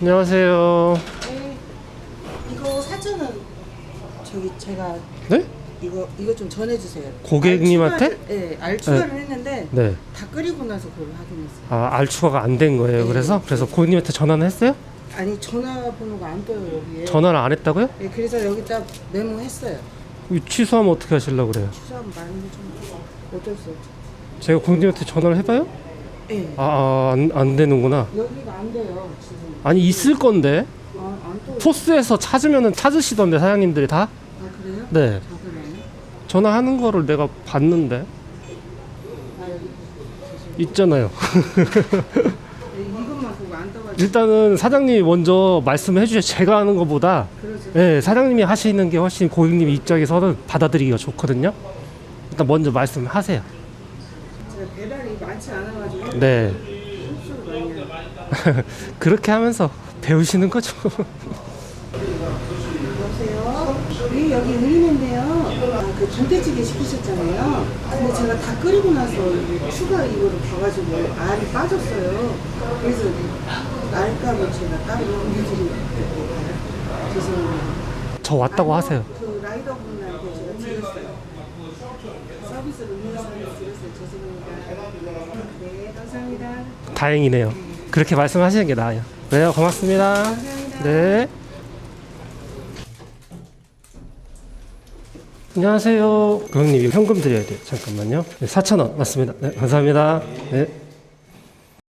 안녕하세요. 네. 이거 사전은 저기 제가 네? 이거 이거 좀 전해주세요. 고객님한테? 알 추가를- 네, 알 추가를 했는데 네. 다 끓이고 나서 그걸 확인했어요. 아, 알추가가 안 된 거예요. 네. 그래서 그래서 고객님한테 전화는 했어요? 아니 전화번호가 안 떠요 여기에. 전화를 안 했다고요? 네, 그래서 여기다 메모했어요. 이거 취소하면 어떻게 하시려고 그래요? 취소하면 많이 좀 어쩔 수 없죠. 제가 고객님한테 전화를 해봐요? 네. 아, 아, 안, 안 되는구나. 여기가. 아니 있을 건데 아, 안. 포스에서 찾으면은 찾으시던데 사장님들이 다. 아 그래요? 네. 다 그래요? 전화하는 거를 내가 봤는데 아 여기 있잖아요. 네, 이것만 보고 안 떠가지고. 일단은 사장님이 먼저 말씀해 주셔. 제가 하는 것보다 그러죠. 네, 사장님이 하시는 게 훨씬 고객님 입장에서는 받아들이기가 좋거든요. 일단 먼저 말씀하세요. 제가 배달이 많지 않아가지고 네. 해요. 그렇게 하면서 배우시는 거죠. 여보세요? 네, 여기 은인인데요. 아, 그 동태찌개 시키셨잖아요. 근데 제가 다 끓이고 나서 추가 이거를 봐가지고 알이 빠졌어요. 그래서 알값을 제가 따로 해드리고 죄송합니다. 저 왔다고 하세요. 그 라이더 분한테 제가 드렸어요. 서비스를 위해서 드렸어요. 죄송합니다. 네, 감사합니다. 다행이네요. 그렇게 말씀하시는 게 나아요. 네, 고맙습니다. 감사합니다. 네. 안녕하세요. 고객님, 현금 드려야 돼요. 잠깐만요. 네, 4,000원 맞습니다. 네, 감사합니다. 네.